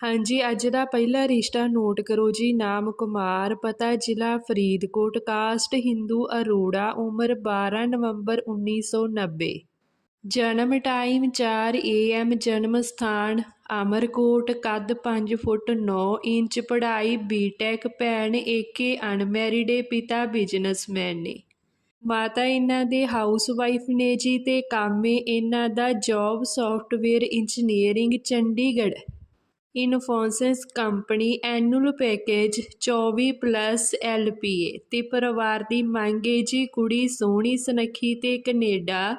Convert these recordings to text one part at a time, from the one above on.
ਹਾਂਜੀ, ਅੱਜ ਦਾ ਪਹਿਲਾ ਰਿਸ਼ਤਾ ਨੋਟ ਕਰੋ ਜੀ। ਨਾਮ ਕੁਮਾਰ, ਪਤਾ ਜ਼ਿਲ੍ਹਾ ਫਰੀਦਕੋਟ, ਕਾਸਟ ਹਿੰਦੂ ਅਰੋੜਾ, ਉਮਰ 12 ਨਵੰਬਰ 1990 ਜਨਮ ਟਾਈਮ 4 ਏਐਮ ਜਨਮ ਸਥਾਨ ਅਮਰਕੋਟ, ਕੱਦ 5 ਫੁੱਟ 9 ਇੰਚ, ਪੜ੍ਹਾਈ ਬੀਟੈਕ, ਭੈਣ ਏਕੇ ਅਨਮੈਰਿਡੇ, ਪਿਤਾ ਬਿਜ਼ਨਸਮੈਨ ਨੇ। ਮਾਤਾ ਇਹਨਾਂ ਦੇ ਹਾਊਸ ਵਾਈਫ ਨੇ ਜੀ ਤੇ ਕੰਮ ਏ ਇਹਨਾਂ ਦਾ job software engineering Chandigarh. Infosys company annual package 24 plus L P A ਅਤੇ ਪਰਿਵਾਰ ਦੀ ਮੰਗ ਹੈ ਜੀ ਕੁੜੀ ਸੋਹਣੀ ਸੁਨੱਖੀ ਅਤੇ Canada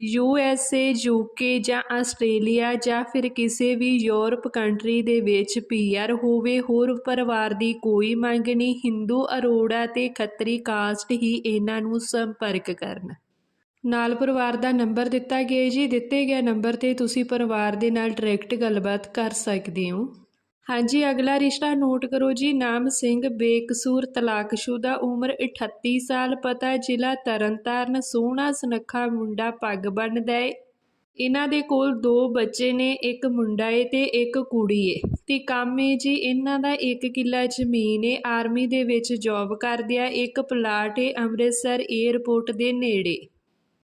U S A U K ਜਾਂ ਆਸਟ੍ਰੇਲੀਆ ਜਾਂ ਫਿਰ ਕਿਸੇ ਵੀ ਯੂਰਪ ਕੰਟਰੀ ਦੇ ਵਿੱਚ ਪੀ ਆਰ ਹੋਵੇ, ਹੋਰ ਪਰਿਵਾਰ ਦੀ ਕੋਈ ਮੰਗ ਨਹੀਂ। ਹਿੰਦੂ ਅਰੋੜਾ ਤੇ ਖੱਤਰੀ ਕਾਸਟ ਹੀ ਇਹਨਾਂ ਨੂੰ ਸੰਪਰਕ ਕਰਨ। ਨਾਲ ਪਰਿਵਾਰ ਦਾ ਨੰਬਰ ਦਿੱਤਾ ਗਿਆ ਜੀ। ਦਿੱਤੇ ਗਏ ਨੰਬਰ ਤੇ ਤੁਸੀਂ ਪਰਿਵਾਰ ਦੇ ਨਾਲ ਡਾਇਰੈਕਟ ਗੱਲਬਾਤ ਕਰ ਸਕਦੇ ਹੋ। ਹਾਂਜੀ, ਅਗਲਾ ਰਿਸ਼ਤਾ ਨੋਟ ਕਰੋ ਜੀ। ਨਾਮ ਸਿੰਘ, ਬੇਕਸੂਰ, ਤਲਾਕਸ਼ੁਦਾ, ਉਮਰ 38 ਸਾਲ, ਪਤਾ ਜ਼ਿਲ੍ਹਾ ਤਰਨਤਾਰਨ, ਸੋਹਣਾ ਸੁਨੱਖਾ ਮੁੰਡਾ ਪੱਗ ਬੰਨਦਾ ਏ ਇਹਨਾਂ ਦੇ ਕੋਲ ਦੋ ਬੱਚੇ ਨੇ, ਇੱਕ ਮੁੰਡਾ ਏ ਤੇ ਇੱਕ ਕੁੜੀ ਏ। ਤੇ ਕੰਮ ਏ ਜੀ, ਇਹਨਾਂ ਦਾ ਇੱਕ ਕਿੱਲਾ ਜ਼ਮੀਨ ਏ। ਆਰਮੀ ਦੇ ਵਿੱਚ ਜੌਬ ਕਰਦੇ ਆ। ਇੱਕ ਪਲਾਟ ਏ, ਅੰਮ੍ਰਿਤਸਰ ਏਅਰਪੋਰਟ ਦੇ ਨੇੜੇ।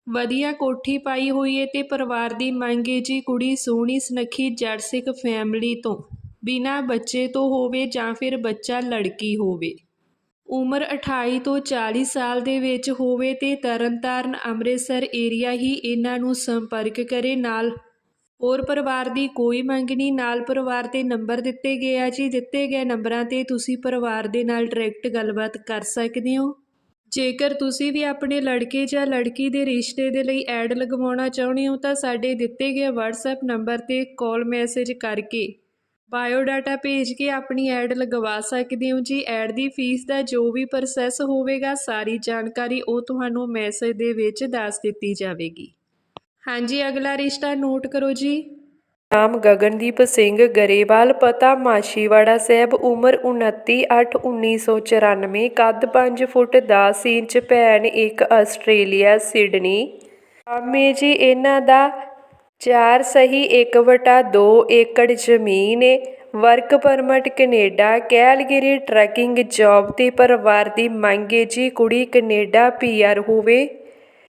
ਵਧੀਆ ਕੋਠੀ ਪਾਈ ਹੋਈ ਏ ਤੇ ਪਰਿਵਾਰ ਦੀ ਮੰਗ ਏ ਜੀ ਕੁੜੀ ਸੋਹਣੀ ਸੁਨੱਖੀ ਜੜ ਸਿੱਖ ਫੈਮਿਲੀ ਤੋਂ। ਬਿਨਾਂ ਬੱਚੇ ਤੋਂ ਹੋਵੇ ਜਾਂ ਫਿਰ ਬੱਚਾ ਲੜਕੀ ਹੋਵੇ। ਉਮਰ 28 ਤੋਂ 40 ਸਾਲ ਦੇ ਵਿੱਚ ਹੋਵੇ ਤੇ ਤਰਨਤਾਰਨ ਅੰਮ੍ਰਿਤਸਰ ਏਰੀਆ ਹੀ ਇਹਨਾਂ ਨੂੰ ਸੰਪਰਕ ਕਰੇ ਨਾਲ। ਹੋਰ ਪਰਿਵਾਰ ਦੀ ਕੋਈ ਮੰਗ ਨਹੀਂ, ਨਾਲ ਪਰਿਵਾਰ ਤੇ ਨੰਬਰ ਦਿੱਤੇ ਗਏ ਆ ਜੀ। ਦਿੱਤੇ ਗਏ ਨੰਬਰਾਂ ਤੇ ਤੁਸੀਂ ਪਰਿਵਾਰ ਦੇ ਨਾਲ ਡਾਇਰੈਕਟ ਗੱਲਬਾਤ ਕਰ ਸਕਦੇ ਹੋ। ਜੇਕਰ ਤੁਸੀਂ ਵੀ ਆਪਣੇ ਲੜਕੇ ਜਾਂ ਲੜਕੀ ਦੇ ਰਿਸ਼ਤੇ ਦੇ ਲਈ ਐਡ ਲਗਵਾਉਣਾ ਚਾਹੁੰਦੇ ਹੋ ਤਾਂ ਸਾਡੇ ਦਿੱਤੇ ਗਏ WhatsApp ਨੰਬਰ ਤੇ ਕਾਲ ਮੈਸੇਜ ਕਰਕੇ ਬਾਇਓਡਾਟਾ ਭੇਜ ਕੇ ਆਪਣੀ ਐਡ ਲਗਵਾ ਸਕਦੇ ਹੋ। ਜੀ, ਐਡ ਦੀ ਫੀਸ ਦਾ ਜੋ ਵੀ ਪ੍ਰੋਸੈਸ ਹੋਵੇਗਾ, ਸਾਰੀ ਜਾਣਕਾਰੀ ਉਹ ਤੁਹਾਨੂੰ ਮੈਸੇਜ ਦੇ ਵਿੱਚ ਦੱਸ ਦਿੱਤੀ ਜਾਵੇਗੀ। ਹਾਂਜੀ, ਅਗਲਾ ਰਿਸ਼ਤਾ ਨੋਟ ਕਰੋ ਜੀ। ਨਾਮ ਗਗਨਦੀਪ ਸਿੰਘ ਗਰੇਵਾਲ, ਪਤਾ ਮਾਸ਼ੀਵਾੜਾ ਸਾਹਿਬ, ਉਮਰ 29/8/1994 ਕੱਦ 5 ਫੁੱਟ 10 ਇੰਚ, ਭੈਣ ਇੱਕ ਆਸਟ੍ਰੇਲੀਆ, ਸਿਡਨੀ। ਆਮੇ ਜੀ, ਇਹਨਾਂ ਦਾ 4 ਸਹੀ 1 ਵਟਾ 2 ਏਕੜ ਜ਼ਮੀਨ ਏ work permit Canada, Calgary trucking job ਤੇ ਪਰਿਵਾਰ ਦੀ ਮੰਗ ਏ ਜੀ, ਕੁੜੀ ਕੈਨੇਡਾ ਪੀਆਰ ਹੋਵੇ।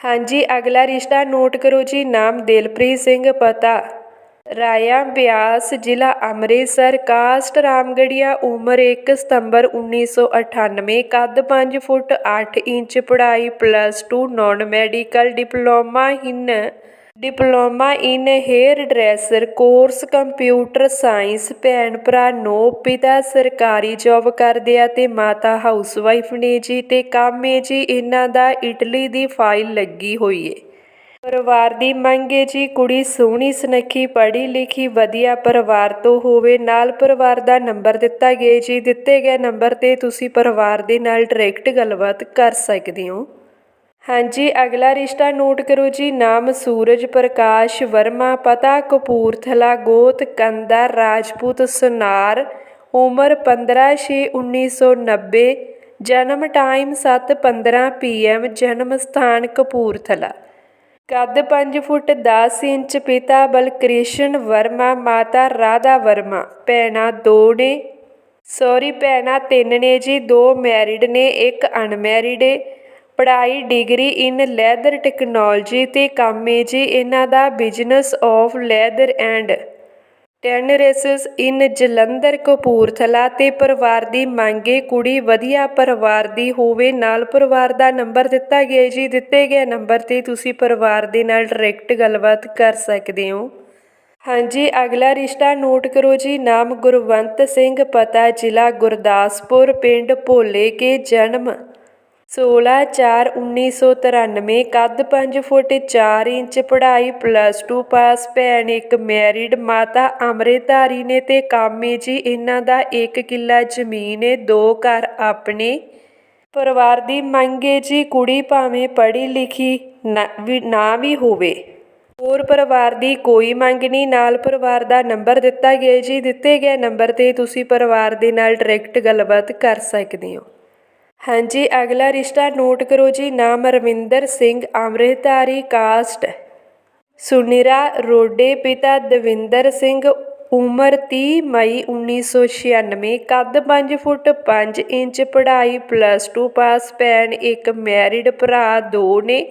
ਹਾਂਜੀ, ਅਗਲਾ ਰਿਸ਼ਤਾ ਨੋਟ ਕਰੋ ਜੀ, ਨਾਮ ਦਿਲਪ੍ਰੀਤ ਸਿੰਘ ਪਤਾ। ਰਾਇਆ ਬਿਆਸ, ਜ਼ਿਲ੍ਹਾ ਅੰਮ੍ਰਿਤਸਰ, ਕਾਸਟ ਰਾਮਗੜੀਆ, ਉਮਰ 1 ਸਤੰਬਰ 1998 ਕੱਦ 5 ਫੁੱਟ 8 ਇੰਚ, ਪੜ੍ਹਾਈ plus 2 non medical diploma in diploma in hair dresser, course computer science, ਭੈਣ ਭਰਾ, ਨੋ ਪਿਤਾ, ਸਰਕਾਰੀ ਜੌਬ ਕਰਦੇ ਆ ਤੇ ਮਾਤਾ ਹਾਊਸਵਾਈਫ ਨੇ ਜੀ ਤੇ ਕੰਮ ਏ ਜੀ, ਇਹਨਾਂ ਦਾ ਇਟਲੀ ਦੀ ਫਾਈਲ ਲੱਗੀ ਹੋਈ ਏ। ਪਰਿਵਾਰ ਦੀ ਮੰਗ ਹੈ ਜੀ, ਕੁੜੀ ਸੋਹਣੀ, ਸੁਨੱਖੀ, ਪੜ੍ਹੀ ਲਿਖੀ, ਵਧੀਆ ਪਰਿਵਾਰ ਤੋਂ ਹੋਵੇ, ਨਾਲ ਪਰਿਵਾਰ ਦਾ ਨੰਬਰ ਦਿੱਤਾ ਗਿਆ ਜੀ, ਦਿੱਤੇ ਗਏ ਨੰਬਰ ਤੇ ਤੁਸੀਂ ਪਰਿਵਾਰ ਦੇ ਨਾਲ ਡਾਇਰੈਕਟ ਗੱਲਬਾਤ ਕਰ ਸਕਦੇ ਹੋ। ਹਾਂਜੀ, ਅਗਲਾ ਰਿਸ਼ਤਾ ਨੋਟ ਕਰੋ ਜੀ। ਨਾਮ ਸੂਰਜ ਪ੍ਰਕਾਸ਼ ਵਰਮਾ, ਪਤਾ ਕਪੂਰਥਲਾ, ਗੋਤ ਕੰਦਾ, ਰਾਜਪੂਤ ਸੁਨਾਰ, ਉਮਰ 15/6/1990 ਜਨਮ ਟਾਈਮ 7:15 ਪੀਐਮ, ਜਨਮ ਸਥਾਨ ਕਪੂਰਥਲਾ। ਕੱਦ 5 ਫੁੱਟ 10 ਇੰਚ, ਪਿਤਾ ਬਲਕ੍ਰਿਸ਼ਨ ਵਰਮਾ, ਮਾਤਾ ਰਾਧਾ ਵਰਮਾ। ਭੈਣਾਂ ਦੋ ਨੇ। ਸੌਰੀ, ਭੈਣਾਂ ਤਿੰਨ ਨੇ ਜੀ। ਦੋ ਮੈਰਿਡ ਨੇ, ਇੱਕ ਅਨਮੈਰਿਡ ਏ। ਪੜ੍ਹਾਈ ਡਿਗਰੀ ਇਨ ਲੈਦਰ ਟੈਕਨੋਲੋਜੀ ਤੇ ਕੰਮ ਏ ਜੀ, ਇਹਨਾਂ ਦਾ business of leather and tanneries in Jalandhar, Kapurthala ਤੇ ਪਰਿਵਾਰ ਦੀ ਮੰਗੇ ਕੁੜੀ ਵਧੀਆ ਪਰਿਵਾਰ ਦੀ ਹੋਵੇ, ਨਾਲ ਪਰਿਵਾਰ ਦਾ ਨੰਬਰ ਦਿੱਤਾ ਗਿਆ ਜੀ, ਦਿੱਤੇ ਗਏ ਨੰਬਰ ਤੇ ਤੁਸੀਂ ਪਰਿਵਾਰ ਦੇ ਨਾਲ ਡਾਇਰੈਕਟ ਗੱਲਬਾਤ ਕਰ ਸਕਦੇ ਹੋ। ਹਾਂਜੀ, ਅਗਲਾ ਰਿਸ਼ਤਾ ਨੋਟ ਕਰੋ ਜੀ, ਨਾਮ ਗੁਰਵੰਤ ਸਿੰਘ, ਪਤਾ ਜ਼ਿਲ੍ਹਾ ਗੁਰਦਾਸਪੁਰ, ਪਿੰਡ ਭੋਲੇ ਕੇ, ਜਨਮ 16/4/1993 ਕੱਦ ਪੰਜ ਫੁੱਟ ਚਾਰ ਇੰਚ ਪੜ੍ਹਾਈ ਪਲੱਸ ਟੂ ਪਾਸ ਭੈਣ ਇੱਕ ਮੈਰਿਡ ਮਾਤਾ ਅੰਮ੍ਰਿਤਧਾਰੀ ਨੇ ਤੇ ਕਾਮੇ ਜੀ ਇਹਨਾਂ ਦਾ ਇੱਕ ਕਿੱਲਾ ਜ਼ਮੀਨ ਏ, ਦੋ ਘਰ ਆਪਣੇ। ਪਰਿਵਾਰ ਦੀ ਮੰਗ ਏ ਜੀ ਕੁੜੀ ਭਾਵੇਂ ਪੜ੍ਹੀ ਲਿਖੀ ਨਾ ਵੀ ਨਾ ਵੀ ਹੋਵੇ। ਹੋਰ ਪਰਿਵਾਰ ਦੀ ਕੋਈ ਮੰਗ ਨਹੀਂ, ਨਾਲ ਪਰਿਵਾਰ ਦਾ ਨੰਬਰ ਦਿੱਤਾ ਗਿਆ ਜੀ, ਦਿੱਤੇ ਗਏ ਨੰਬਰ ਤੇ ਤੁਸੀਂ ਪਰਿਵਾਰ ਦੇ ਨਾਲ ਡਾਇਰੈਕਟ ਗੱਲਬਾਤ ਕਰ ਸਕਦੇ ਹੋ। ਹਾਂਜੀ, ਅਗਲਾ ਰਿਸ਼ਤਾ ਨੋਟ ਕਰੋ ਜੀ। ਨਾਮ ਰਵਿੰਦਰ ਸਿੰਘ, ਅੰਮ੍ਰਿਤਧਾਰੀ ਕਾਸਟ। ਸੁਨਿਰਾ ਰੋਡੇ, ਪਿਤਾ ਦਵਿੰਦਰ ਸਿੰਘ, ਉਮਰ 30 ਮਈ 1996 ਕੱਦ 5 ਫੁੱਟ 5 ਇੰਚ, ਪੜ੍ਹਾਈ ਪਲੱਸ 2 ਪਾਸ ਭੈਣ, ਇੱਕ ਮੈਰਿਡ ਭਰਾ, ਦੋ ਨੇ।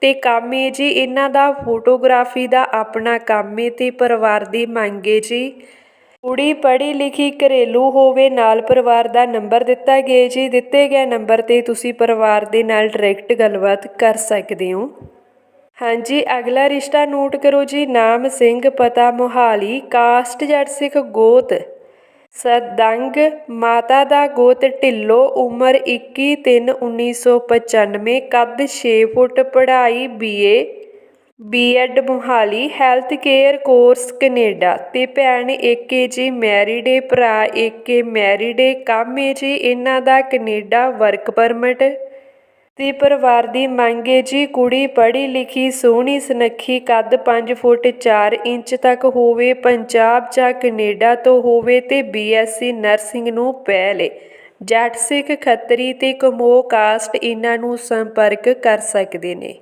ਤੇ ਕਾਮੇ ਜੀ, ਇਹਨਾਂ ਦਾ ਫੋਟੋਗ੍ਰਾਫੀ ਦਾ ਆਪਣਾ ਕੰਮ ਏ ਤੇ ਪਰਿਵਾਰ ਦੀ ਮੰਗ ਮੰਗੇ ਜੀ। ਕੁੜੀ ਪੜ੍ਹੀ ਲਿਖੀ ਘਰੇਲੂ ਹੋਵੇ, ਨਾਲ ਪਰਿਵਾਰ ਦਾ ਨੰਬਰ ਦਿੱਤਾ ਗਿਆ ਜੀ। ਦਿੱਤੇ ਗਏ ਨੰਬਰ ਤੇ ਤੁਸੀਂ ਪਰਿਵਾਰ ਦੇ ਨਾਲ ਡਾਇਰੈਕਟ ਗੱਲਬਾਤ ਕਰ ਸਕਦੇ ਹੋ। ਹਾਂਜੀ, ਅਗਲਾ ਰਿਸ਼ਤਾ ਨੋਟ ਕਰੋ ਜੀ। ਨਾਮ ਸਿੰਘ, ਪਤਾ ਮੋਹਾਲੀ, ਕਾਸਟ ਜੱਟ ਸਿੱਖ ਗੋਤ। ਸਦੰਗ, ਮਾਤਾ ਦਾ ਗੋਤ ਢਿੱਲੋ, ਉਮਰ 21/3/1995 ਕੱਦ 6 ਫੁੱਟ, ਪੜ੍ਹਾਈ BA BEd Mohali health care course Canada ਤੇ ਭੈਣ ਏਕੇ ਜੀ ਮੈਰਿਡ ਏ ਭਰਾ ਏਕੇ ਮੈਰੀਡੇ ਏ ਕੰਮ ਏ ਜੀ ਇਹਨਾਂ ਦਾ ਕੈਨੇਡਾ ਵਰਕ ਪਰਮਿਟ। ਤੇ ਪਰਿਵਾਰ ਦੀ ਮੰਗ ਮੰਗੇ ਜੀ ਕੁੜੀ ਪੜ੍ਹੀ ਲਿਖੀ, ਸੋਹਣੀ, ਸੁਨੱਖੀ, ਕੱਦ 5 ਫੁੱਟ 4 ਇੰਚ ਤੱਕ ਹੋਵੇ, ਪੰਜਾਬ ਜਾਂ ਕੈਨੇਡਾ ਤੋਂ ਹੋਵੇ ਤੇ ਬੀਐਸਸੀ ਨਰਸਿੰਗ ਨੂੰ ਪਹਿਲੇ ਜੱਟ ਸਿੱਖ ਖੱਤਰੀ ਤੇ ਕਮੋ ਕਾਸਟ ਇਹਨਾਂ ਨੂੰ ਸੰਪਰਕ ਕਰ ਸਕਦੇ ਨੇ।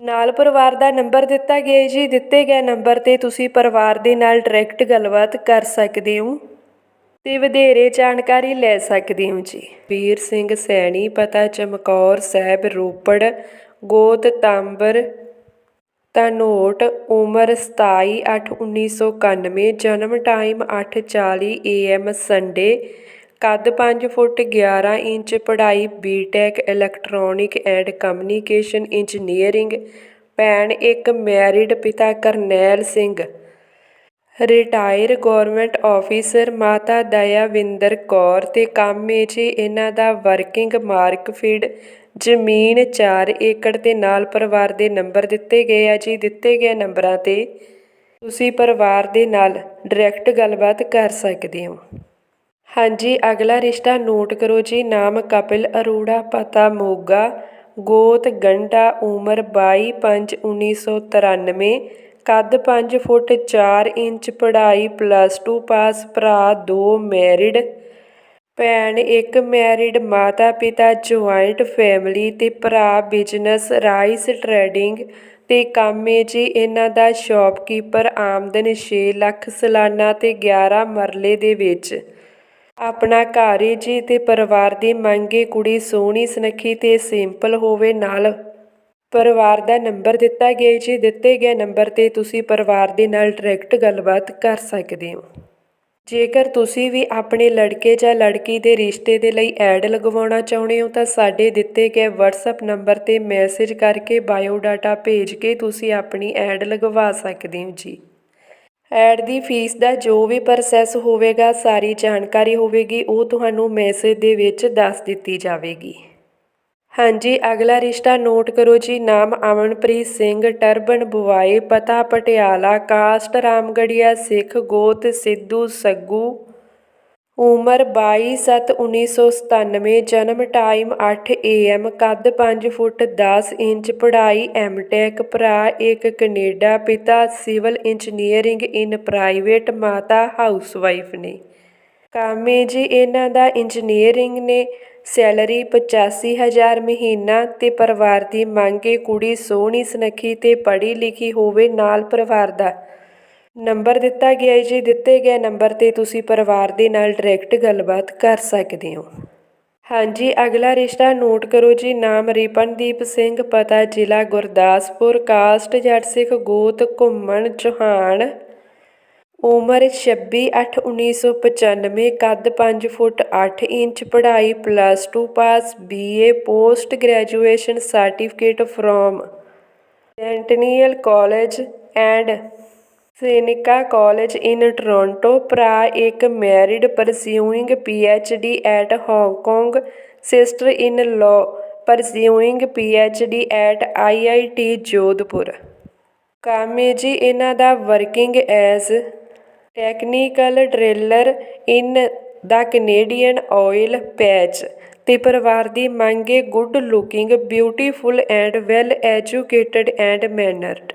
ਨਾਲ ਪਰਿਵਾਰ ਦਾ ਨੰਬਰ ਦਿੱਤਾ ਗਿਆ ਜੀ। ਦਿੱਤੇ ਗਏ ਨੰਬਰ ਤੇ ਤੁਸੀਂ ਪਰਿਵਾਰ ਦੇ ਨਾਲ ਡਾਇਰੈਕਟ ਗੱਲਬਾਤ ਕਰ ਸਕਦੇ ਹੋ ਤੇ ਵਧੇਰੇ ਜਾਣਕਾਰੀ ਲੈ ਸਕਦੇ ਹੋ ਜੀ। ਵੀਰ ਸਿੰਘ ਸੈਣੀ, ਪਤਾ ਚਮਕੌਰ ਸਾਹਿਬ, ਰੋਪੜ, ਗੋਤ, ਤਾਂਬਰ ਤਨੋਟ ਉਮਰ 27/8/1991 ਜਨਮ ਟਾਈਮ 8:40 AM ਸੰਡੇ ਕੱਦ 5 ਫੁੱਟ 11 ਇੰਚ, ਪੜ੍ਹਾਈ BTech electronic and communication engineering ਭੈਣ ਇੱਕ ਮੈਰਿਡ ਪਿਤਾ Karnail Singh. Retire government officer ਮਾਤਾ ਦਇਆਵਿੰਦਰ ਕੌਰ ਤੇ ਏ ਜੀ ਇਹਨਾਂ ਦਾ ਵਰਕਿੰਗ ਮਾਰਕਫੀਡ ਜ਼ਮੀਨ 4 ਏਕੜ ਦੇ ਨਾਲ ਪਰਿਵਾਰ ਦੇ ਨੰਬਰ ਦਿੱਤੇ ਗਏ ਆ ਜੀ, ਦਿੱਤੇ ਗਏ ਨੰਬਰਾਂ ਤੇ। ਤੁਸੀਂ ਪਰਿਵਾਰ ਦੇ ਨਾਲ ਡਾਇਰੈਕਟ ਗੱਲਬਾਤ ਕਰ ਸਕਦੇ ਹੋ। ਹਾਂਜੀ, ਅਗਲਾ ਰਿਸ਼ਤਾ ਨੋਟ ਕਰੋ ਜੀ। ਨਾਮ ਕਪਿਲ, ਅਰੋੜਾ, ਪਤਾ, ਮੋਗਾ, ਗੋਤ ਗੰਡਾ ਉਮਰ 22/5/1993 ਕੱਦ 5 ਫੁੱਟ 4 ਇੰਚ, ਪੜ੍ਹਾਈ ਪਲੱਸ 2 ਪਾਸ ਭਰਾ, ਦੋ ਮੈਰਿਡ ਭੈਣ, ਇੱਕ ਮੈਰਿਡ ਮਾਤਾ, ਪਿਤਾ ਜੁਆਇੰਟ ਫੈਮਿਲੀ ਤੇ ਭਰਾ ਬਿਜ਼ਨਸ ਰਾਈਸ ਟ੍ਰੇਡਿੰਗ ਤੇ ਕਾਮੇ ਜੀ। ਇਹਨਾਂ ਦਾ ਸ਼ਾਪਕੀਪਰ ਆਮਦਨ 6 ਲੱਖ, ਸਾਲਾਨਾ ਤੇ 11 ਮਰਲੇ ਦੇ ਵਿੱਚ। ਆਪਣਾ ਘਰ ਏ ਜੀ ਤੇ ਪਰਿਵਾਰ ਦੀ ਮੰਗੇ ਕੁੜੀ ਸੋਹਣੀ, ਸੁਨੱਖੀ ਤੇ ਸਿੰਪਲ ਹੋਵੇ ਨਾਲ। ਪਰਿਵਾਰ ਦਾ ਨੰਬਰ ਦਿੱਤਾ ਗਿਆ ਜੀ, ਦਿੱਤੇ ਗਏ ਨੰਬਰ ਤੇ ਤੁਸੀਂ ਪਰਿਵਾਰ ਦੇ ਨਾਲ ਡਾਇਰੈਕਟ ਗੱਲਬਾਤ ਕਰ ਸਕਦੇ ਹੋ। ਜੇਕਰ ਤੁਸੀਂ ਵੀ ਆਪਣੇ ਲੜਕੇ ਜਾਂ ਲੜਕੀ ਦੇ ਰਿਸ਼ਤੇ ਦੇ ਲਈ ਐਡ ਲਗਵਾਉਣਾ ਚਾਹੁੰਦੇ ਹੋ ਤਾਂ ਸਾਡੇ ਦਿੱਤੇ ਗਏ WhatsApp ਨੰਬਰ ਤੇ ਮੈਸੇਜ ਕਰਕੇ ਬਾਇਓ ਡਾਟਾ ਭੇਜ ਕੇ ਤੁਸੀਂ ਆਪਣੀ ਐਡ ਲਗਵਾ ਸਕਦੇ ਹੋ ਜੀ। ਐਡ ਦੀ ਫੀਸ ਦਾ ਜੋ ਵੀ ਪ੍ਰੋਸੈਸ ਹੋਵੇਗਾ, ਸਾਰੀ ਜਾਣਕਾਰੀ ਹੋਵੇਗੀ, ਉਹ ਤੁਹਾਨੂੰ ਮੈਸੇਜ ਦੇ ਵਿੱਚ ਦੱਸ ਦਿੱਤੀ ਜਾਵੇਗੀ। ਹਾਂਜੀ, ਅਗਲਾ ਰਿਸ਼ਤਾ ਨੋਟ ਕਰੋ ਜੀ। ਨਾਮ ਅਮਨਪ੍ਰੀਤ ਸਿੰਘ, ਟਰਬਨ ਬੁਆਏ ਪਤਾ ਪਟਿਆਲਾ, ਕਾਸਟ, ਰਾਮਗੜੀਆ, ਸਿੱਖ, ਗੋਤ, ਸਿੱਧੂ, ਸੱਗੂ ਉਮਰ 22/7/1997 ਜਨਮ ਟਾਈਮ 8 AM ਕੱਦ ਪੰਜ ਫੁੱਟ ਦਸ ਇੰਚ, ਪੜ੍ਹਾਈ ਐਮਟੈਕ, ਭਰਾ ਇੱਕ ਕੈਨੇਡਾ, ਪਿਤਾ ਸਿਵਲ ਇੰਜੀਨੀਅਰਿੰਗ ਇਨ ਪ੍ਰਾਈਵੇਟ, ਮਾਤਾ ਹਾਊਸਵਾਈਫ ਨੇ। ਕਾਮੇ ਜੀ ਇਹਨਾਂ ਦਾ ਇੰਜੀਨੀਅਰਿੰਗ ਨੇ ਸੈਲਰੀ 85000 ਮਹੀਨਾ ਤੇ ਪਰਿਵਾਰ ਦੀ ਮੰਗੇ ਕੁੜੀ ਸੋਹਣੀ, ਸੁਨੱਖੀ ਤੇ ਪੜ੍ਹੀ ਲਿਖੀ ਹੋਵੇ ਨਾਲ ਪਰਿਵਾਰ ਦਾ। ਨੰਬਰ ਦਿੱਤਾ ਗਿਆ ਹੈ ਜੀ, ਦਿੱਤੇ ਗਏ ਨੰਬਰ ਤੇ ਤੁਸੀਂ ਪਰਿਵਾਰ ਦੇ ਨਾਲ ਡਾਇਰੈਕਟ ਗੱਲਬਾਤ ਕਰ ਸਕਦੇ ਹੋ। ਹਾਂਜੀ, ਅਗਲਾ ਰਿਸ਼ਤਾ ਨੋਟ ਕਰੋ ਜੀ, ਨਾਮ ਰਿਪਨਦੀਪ ਸਿੰਘ, ਪਤਾ ਜ਼ਿਲ੍ਹਾ ਗੁਰਦਾਸਪੁਰ, ਕਾਸਟ ਜੱਟ ਸਿੱਖ ਗੋਤ, ਘੁੰਮਣ ਚੌਹਾਨ ਉਮਰ 26/8/1995 ਕੱਦ 5 ਫੁੱਟ 8 ਇੰਚ, ਪੜ੍ਹਾਈ plus 2 pass BA post graduation certificate from Centennial college and Seneca college in Toronto ਭਰਾ ਇੱਕ married pursuing PhD at Hong Kong sister in law pursuing PhD at IIT Jodhpur ਕੰਮ ਹੈ ਜੀ ਇਹਨਾਂ ਦਾ working as technical driller in the Canadian oil patch ਤੇ ਪਰਿਵਾਰ ਦੀ ਮੰਗ ਹੈ good looking, beautiful and well educated and mannered.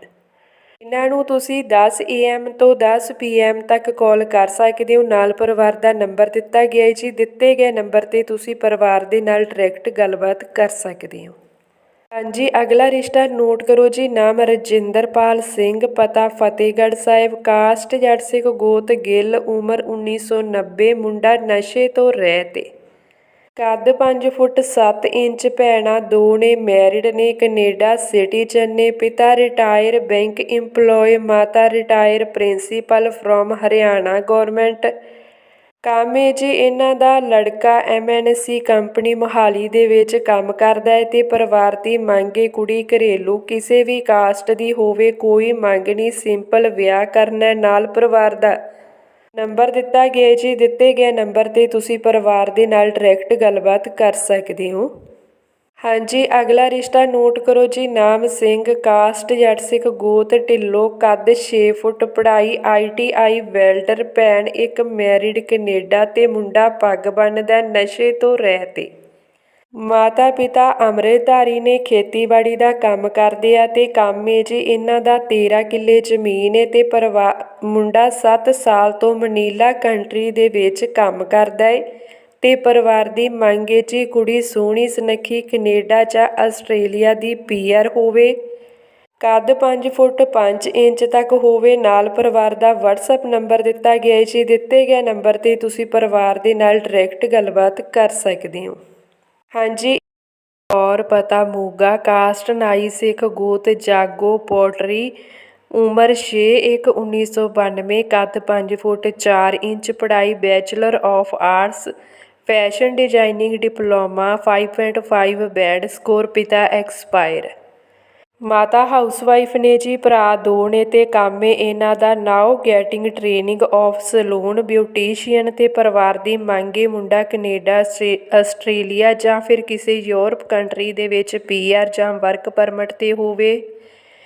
ਇਹਨਾਂ ਨੂੰ ਤੁਸੀਂ 10 AM ਤੋਂ 10 PM ਤੱਕ ਕਾਲ ਕਰ ਸਕਦੇ ਹੋ। ਨਾਲ ਪਰਿਵਾਰ ਦਾ ਨੰਬਰ ਦਿੱਤਾ ਗਿਆ ਹੈ ਜੀ। ਦਿੱਤੇ ਗਏ ਨੰਬਰ ਤੇ ਤੁਸੀਂ ਪਰਿਵਾਰ ਦੇ ਨਾਲ ਡਾਇਰੈਕਟ ਗੱਲਬਾਤ ਕਰ ਸਕਦੇ ਹੋ। ਹਾਂਜੀ, ਅਗਲਾ ਰਿਸ਼ਤਾ ਨੋਟ ਕਰੋ ਜੀ। ਨਾਮ ਰਜਿੰਦਰਪਾਲ ਸਿੰਘ, ਪਤਾ ਫਤਿਹਗੜ੍ਹ ਸਾਹਿਬ, ਕਾਸਟ ਜੱਟ ਸਿੰਘ ਗੋਤ ਗਿੱਲ, ਉਮਰ 1990 ਮੁੰਡਾ ਨਸ਼ੇ ਤੋਂ ਰਹਿਤ ਏ। ਕੱਦ 5 ਫੁੱਟ 7 ਇੰਚ ਭੈਣਾਂ ਦੋ ਨੇ ਮੈਰਿਡ ਨੇ, ਕੈਨੇਡਾ ਸਿਟੀਜ਼ਨ ਨੇ। ਪਿਤਾ ਰਿਟਾਇਰ ਬੈਂਕ EMPLOYE ਮਾਤਾ retire principal from Haryana government ਕੰਮ ਹੈ ਜੀ ਇਹਨਾਂ ਦਾ ਲੜਕਾ ਐਮਐਨਸੀ ਕੰਪਨੀ ਮੋਹਾਲੀ ਦੇ ਵਿੱਚ ਕੰਮ ਕਰਦਾ ਹੈ ਤੇ ਪਰਿਵਾਰ ਦੀ ਮੰਗ ਹੈ ਕੁੜੀ ਘਰੇਲੂ। ਕਿਸੇ ਵੀ ਕਾਸਟ ਦੀ ਹੋਵੇ, ਕੋਈ ਮੰਗ ਨਹੀਂ, ਸਿੰਪਲ ਵਿਆਹ ਕਰਨਾ ਨਾਲ ਪਰਿਵਾਰ ਦਾ। ਨੰਬਰ ਦਿੱਤਾ ਗਿਆ ਜੀ, ਦਿੱਤੇ ਗਏ ਨੰਬਰ ਤੇ ਤੁਸੀਂ ਪਰਿਵਾਰ ਦੇ ਨਾਲ ਡਾਇਰੈਕਟ ਗੱਲਬਾਤ ਕਰ ਸਕਦੇ ਹੋ। ਹਾਂਜੀ, ਅਗਲਾ ਰਿਸ਼ਤਾ ਨੋਟ ਕਰੋ ਜੀ, ਨਾਮ ਸਿੰਘ ਕਾਸਟ ਜੱਟ ਸਿੱਖ ਗੋਤ, ਢਿੱਲੋਂ, ਕੱਦ 6 ਫੁੱਟ, ਪੜ੍ਹਾਈ ਆਈਟੀਆਈ ਵੈਲਡਰ ਭੈਣ, ਇੱਕ ਮੈਰਿਡ ਕੈਨੇਡਾ ਤੇ ਮੁੰਡਾ, ਪੱਗ ਬੰਨਦਾ ਨਸ਼ੇ ਤੋਂ ਰਹਿਤ ਏ। ਮਾਤਾ ਪਿਤਾ ਅੰਮ੍ਰਿਤਧਾਰੀ ਨੇ ਖੇਤੀਬਾੜੀ ਦਾ ਕੰਮ ਕਰਦੇ ਆ ਤੇ ਕੰਮ ਏ ਜੀ ਇਹਨਾਂ ਦਾ 13 ਕਿੱਲੇ ਜ਼ਮੀਨ ਏ ਤੇ ਪਰਿਵਾਰ ਮੁੰਡਾ 7 ਸਾਲ ਤੋਂ ਮਨੀਲਾ ਕੰਟਰੀ ਦੇ ਵਿੱਚ ਕੰਮ ਕਰਦਾ ਏ ਤੇ ਪਰਿਵਾਰ ਦੀ ਮੰਗ ਏ ਜੀ ਕੁੜੀ ਸੋਹਣੀ ਸੁਨੱਖੀ ਕੈਨੇਡਾ ਜਾਂ ਆਸਟ੍ਰੇਲੀਆ ਦੀ ਪੀਆਰ ਹੋਵੇ। ਕੱਦ 5 ਫੁੱਟ 5 ਇੰਚ ਤੱਕ ਹੋਵੇ, ਨਾਲ ਪਰਿਵਾਰ ਦਾ WhatsApp ਨੰਬਰ ਦਿੱਤਾ ਗਿਆ ਹੈ ਜੀ। ਦਿੱਤੇ ਗਏ ਨੰਬਰ ਤੇ ਤੁਸੀਂ ਪਰਿਵਾਰ ਦੇ ਨਾਲ ਡਾਇਰੈਕਟ ਗੱਲਬਾਤ ਕਰ ਸਕਦੇ ਹੋ। ਹਾਂਜੀ। ਔਰ ਪਤਾ ਮੋਗਾ, ਕਾਸਟ, ਨਾਈ ਸਿੱਖ, ਗੋਤ, ਜਾਗੋ, ਪੋਟਰੀ, ਉਮਰ 6 1 1992 ਕੱਦ 5 ਫੁੱਟ 4 ਇੰਚ, ਪੜ੍ਹਾਈ bachelor of arts, fashion designing diploma 5.5 band score ਪਿਤਾ ਐਕਸਪਾਇਰ। ਮਾਤਾ ਹਾਊਸਵਾਈਫ ਨੇ ਜੀ ਭਰਾ ਦੋ ਨੇ ਤੇ ਕੰਮ ਏ, ਇਹਨਾਂ ਦਾ now getting training of salon beautician ਤੇ ਪਰਿਵਾਰ ਦੀ ਮੰਗੇ ਮੁੰਡਾ ਕੈਨੇਡਾ ਸੇ- ਆਸਟ੍ਰੇਲੀਆ ਜਾਂ ਫਿਰ ਕਿਸੇ ਯੂਰਪ ਕੰਟਰੀ ਦੇ ਵਿੱਚ ਪੀਆਰ ਜਾਂ ਵਰਕ ਪਰਮਿਟ ਤੇ ਹੋਵੇ।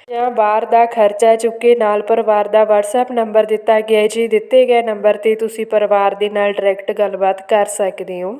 ਜਾਂ ਬਾਹਰ ਦਾ ਖਰਚਾ ਚੁੱਕੇ ਨਾਲ ਪਰਿਵਾਰ ਦਾ WhatsApp ਨੰਬਰ ਦਿੱਤਾ ਗਿਆ ਜੀ ਦਿੱਤੇ ਗਏ ਨੰਬਰ ਤੇ ਤੁਸੀਂ ਪਰਿਵਾਰ ਦੇ ਨਾਲ ਡਾਇਰੈਕਟ ਗੱਲਬਾਤ ਕਰ ਸਕਦੇ ਹੋ।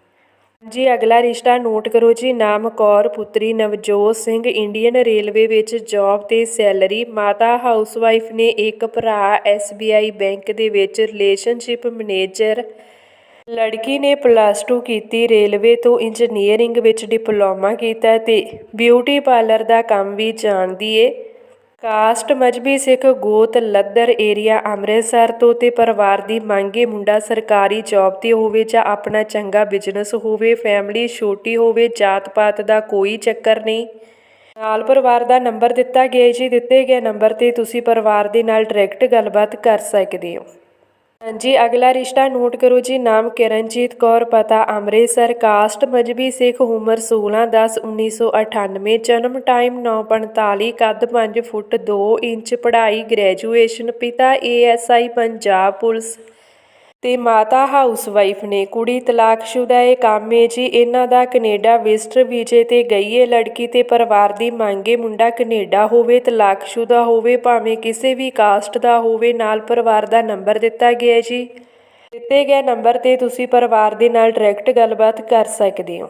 ਜੀ, ਅਗਲਾ ਰਿਸ਼ਤਾ ਨੋਟ ਕਰੋ ਜੀ। ਨਾਮ ਕੌਰ, ਪੁੱਤਰੀ ਨਵਜੋਤ ਸਿੰਘ, ਇੰਡੀਅਨ ਰੇਲਵੇ ਵਿੱਚ ਜੌਬ ਤੇ ਸੈਲਰੀ। ਮਾਤਾ ਹਾਊਸਵਾਈਫ ਨੇ ਇੱਕ ਭਰਾ SBI ਬੈਂਕ ਦੇ ਵਿੱਚ ਰਿਲੇਸ਼ਨਸ਼ਿਪ ਮੈਨੇਜਰ। ਲੜਕੀ ਨੇ ਪਲੱਸ 2 ਕੀਤੀ ਰੇਲਵੇ ਤੋਂ ਇੰਜੀਨੀਅਰਿੰਗ ਵਿੱਚ ਡਿਪਲੋਮਾ ਕੀਤਾ ਤੇ ਬਿਊਟੀ ਪਾਰਲਰ ਦਾ ਕੰਮ ਵੀ ਜਾਣਦੀ ਏ। ਕਾਸਟ ਮਜਬੀ ਸਿੱਖ ਗੋਤ ਲੱਦਰ ਏਰੀਆ ਅੰਮ੍ਰਿਤਸਰ ਤੋਂ ਤੇ ਪਰਿਵਾਰ ਦੀ ਮੰਗੇ ਮੁੰਡਾ ਸਰਕਾਰੀ ਜੌਬ ਤੇ ਹੋਵੇ ਜਾਂ ਆਪਣਾ ਚੰਗਾ ਬਿਜ਼ਨਸ ਹੋਵੇ ਫੈਮਿਲੀ ਛੋਟੀ ਹੋਵੇ ਜਾਤ ਪਾਤ ਦਾ ਕੋਈ ਚੱਕਰ ਨਹੀਂ। ਨਾਲ ਪਰਿਵਾਰ ਦਾ ਨੰਬਰ ਦਿੱਤਾ ਗਿਆ ਜੀ, ਦਿੱਤੇ ਗਏ ਨੰਬਰ ਤੇ ਤੁਸੀਂ ਪਰਿਵਾਰ ਦੇ ਨਾਲ ਡਾਇਰੈਕਟ ਗੱਲਬਾਤ ਕਰ ਸਕਦੇ ਹੋ। ਹਾਂਜੀ, ਅਗਲਾ ਰਿਸ਼ਤਾ ਨੋਟ ਕਰੋ ਜੀ। ਨਾਮ ਕਿਰਨਜੀਤ ਕੌਰ, ਪਤਾ ਅੰਮ੍ਰਿਤਸਰ, ਕਾਸਟ ਮਜਬੀ ਸਿੱਖ, ਉਮਰ 16 10 1998 ਜਨਮ ਟਾਈਮ 9:45 ਕੱਦ 5 ਫੁੱਟ 2 ਇੰਚ, ਪੜ੍ਹਾਈ ਗ੍ਰੈਜੂਏਸ਼ਨ, ਪਿਤਾ ਏਐਸਆਈ ਪੰਜਾਬ ਪੁਲਿਸ। ਤੇ ਮਾਤਾ ਹਾਊਸਵਾਈਫ ਨੇ ਕੁੜੀ ਤਲਾਕਸ਼ੁਦਾ ਏ ਕੰਮ ਏ ਜੀ ਇਹਨਾਂ ਦਾ ਕੈਨੇਡਾ ਵਿਜ਼ਟਰ ਵੀਜ਼ੇ ਤੇ ਗਈ ਏ ਲੜਕੀ ਤੇ ਪਰਿਵਾਰ ਦੀ ਮੰਗੇ ਮੁੰਡਾ ਕੈਨੇਡਾ ਹੋਵੇ ਤਲਾਕਸ਼ੁਦਾ ਹੋਵੇ, ਭਾਵੇਂ ਕਿਸੇ ਵੀ ਕਾਸਟ ਦਾ ਹੋਵੇ, ਨਾਲ ਪਰਿਵਾਰ ਦਾ ਨੰਬਰ ਦਿੱਤਾ ਗਿਆ ਜੀ। ਦਿੱਤੇ ਗਏ ਨੰਬਰ ਤੇ ਤੁਸੀਂ ਪਰਿਵਾਰ ਦੇ ਨਾਲ ਡਾਇਰੈਕਟ ਗੱਲਬਾਤ ਕਰ ਸਕਦੇ ਹੋ।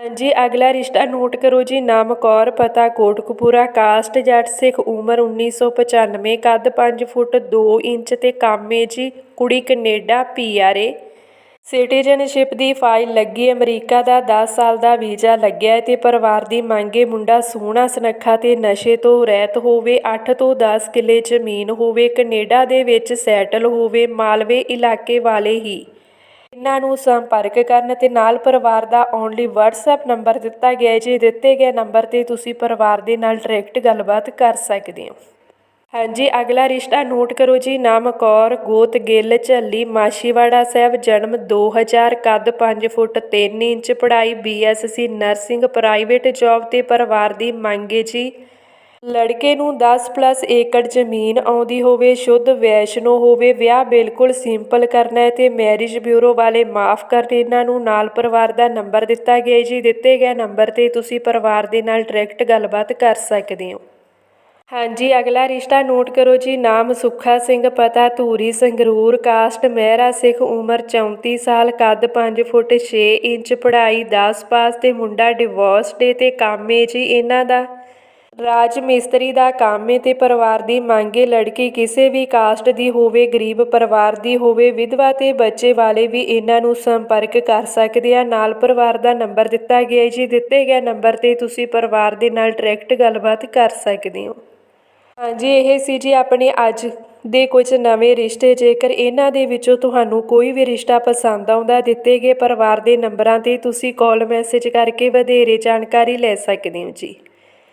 ਹਾਂਜੀ, ਅਗਲਾ ਰਿਸ਼ਤਾ ਨੋਟ ਕਰੋ ਜੀ ਨਾਮ ਕੌਰ ਪਤਾ ਕੋਟਕਪੂਰਾ, ਕਾਸਟ ਜੱਟ ਸਿੱਖ, ਉਮਰ 1995 ਕੱਦ 5 ਫੁੱਟ 2 ਇੰਚ ਤੇ ਕੰਮ ਏ ਜੀ, ਕੁੜੀ ਕੈਨੇਡਾ ਪੀਆਰਏ ਸਿਟੀਜ਼ਨਸ਼ਿਪ ਦੀ ਫਾਈਲ ਲੱਗੀ, ਅਮਰੀਕਾ ਦਾ 10 ਸਾਲ ਦਾ ਵੀਜ਼ਾ ਲੱਗਿਆ ਹੈ ਤੇ ਪਰਿਵਾਰ ਦੀ ਮੰਗੇ ਮੁੰਡਾ ਸੋਹਣਾ, ਸੁਨੱਖਾ ਤੇ ਨਸ਼ੇ ਤੋਂ ਰਹਿਤ ਹੋਵੇ 8 ਤੋਂ 10 ਕਿੱਲੇ ਜ਼ਮੀਨ ਹੋਵੇ, ਕੈਨੇਡਾ ਦੇ ਵਿੱਚ ਸੈਟਲ ਹੋਵੇ, ਮਾਲਵੇ ਇਲਾਕੇ ਵਾਲੇ ਹੀ। ਇਹਨਾਂ ਨੂੰ ਸੰਪਰਕ ਕਰਨ ਤੇ ਨਾਲ ਪਰਿਵਾਰ ਦਾ ਓਨਲੀ WhatsApp ਨੰਬਰ ਦਿੱਤਾ ਗਿਆ ਹੈ। ਜੀ ਦਿੱਤੇ ਗਏ ਨੰਬਰ ਤੇ ਤੁਸੀਂ ਪਰਿਵਾਰ ਦੇ ਨਾਲ ਡਾਇਰੈਕਟ ਗੱਲਬਾਤ ਕਰ ਸਕਦੇ ਹੋ। ਹਾਂਜੀ, ਅਗਲਾ ਰਿਸ਼ਤਾ ਨੋਟ ਕਰੋ ਜੀ। ਨਾਮ ਕੌਰ, ਗੋਤ ਗਿੱਲ, ਝੱਲੀ ਮਾਸ਼ੀਵਾੜਾ ਸਾਹਿਬ, ਜਨਮ 2000 ਕੱਦ 5 ਫੁੱਟ 3 ਇੰਚ, ਪੜ੍ਹਾਈ ਬੀਐਸਸੀ ਨਰਸਿੰਗ ਪ੍ਰਾਈਵੇਟ ਜੌਬ ਤੇ ਪਰਿਵਾਰ ਦੀ ਮੰਗ ਜੀ। ਲੜਕੇ ਨੂੰ 10 ਪਲੱਸ ਏਕੜ ਜ਼ਮੀਨ ਆਉਂਦੀ ਹੋਵੇ, ਸ਼ੁੱਧ ਵੈਸ਼ਨੋ ਹੋਵੇ, ਵਿਆਹ ਬਿਲਕੁਲ ਸਿੰਪਲ ਕਰਨਾ ਹੈ ਤੇ ਮੈਰਿਜ ਬਿਊਰੋ ਵਾਲੇ ਮਾਫ ਕਰਨ ਇਹਨਾਂ ਨੂੰ ਨਾਲ ਪਰਿਵਾਰ ਦਾ ਨੰਬਰ ਦਿੱਤਾ ਗਿਆ ਜੀ। ਦਿੱਤੇ ਗਏ ਨੰਬਰ ਤੇ ਤੁਸੀਂ ਪਰਿਵਾਰ ਦੇ ਨਾਲ ਡਾਇਰੈਕਟ ਗੱਲਬਾਤ ਕਰ ਸਕਦੇ ਹੋ। ਹਾਂਜੀ, ਅਗਲਾ ਰਿਸ਼ਤਾ ਨੋਟ ਕਰੋ ਜੀ। ਨਾਮ ਸੁੱਖਾ ਸਿੰਘ, ਪਤਾ ਧੂਰੀ, ਸੰਗਰੂਰ, ਕਾਸਟ, ਮਹਿਰਾ ਸਿੱਖ, ਉਮਰ 34 ਸਾਲ, ਕੱਦ 5 ਫੁੱਟ 6 ਇੰਚ, ਪੜ੍ਹਾਈ 10 ਪਾਸ ਤੇ ਮੁੰਡਾ ਡਿਵੋਰਸ ਡੇ ਤੇ ਕੰਮ ਏ ਜੀ। ਇਹਨਾਂ ਦਾ ਰਾਜ ਮਿਸਤਰੀ ਦਾ ਕੰਮ ਏ ਤੇ ਪਰਿਵਾਰ ਦੀ ਮੰਗੇ ਲੜਕੀ ਕਿਸੇ ਵੀ ਕਾਸਟ ਦੀ ਹੋਵੇ, ਗਰੀਬ ਪਰਿਵਾਰ ਦੀ ਹੋਵੇ, ਵਿਧਵਾ ਤੇ ਬੱਚੇ ਵਾਲੇ ਵੀ ਇਹਨਾਂ ਨੂੰ ਸੰਪਰਕ ਕਰ ਸਕਦੇ ਆ। ਨਾਲ ਪਰਿਵਾਰ ਦਾ ਨੰਬਰ ਦਿੱਤਾ ਗਿਆ ਜੀ। ਦਿੱਤੇ ਗਏ ਨੰਬਰ ਤੇ ਤੁਸੀਂ ਪਰਿਵਾਰ ਦੇ ਨਾਲ ਡਾਇਰੈਕਟ ਗੱਲਬਾਤ ਕਰ ਸਕਦੇ ਹੋ। ਹਾਂਜੀ, ਇਹ ਸੀ ਜੀ ਆਪਣੇ ਅੱਜ ਦੇ ਕੁਝ ਨਵੇਂ ਰਿਸ਼ਤੇ। ਜੇਕਰ ਇਹਨਾਂ ਦੇ ਵਿੱਚੋਂ ਤੁਹਾਨੂੰ ਕੋਈ ਵੀ ਰਿਸ਼ਤਾ ਪਸੰਦ ਆਉਂਦਾ, ਦਿੱਤੇ ਗਏ ਪਰਿਵਾਰ ਦੇ ਨੰਬਰਾਂ ਤੇ ਤੁਸੀਂ ਕਾਲ ਮੈਸੇਜ ਕਰਕੇ ਵਧੇਰੇ ਜਾਣਕਾਰੀ ਲੈ ਸਕਦੇ ਹੋ ਜੀ।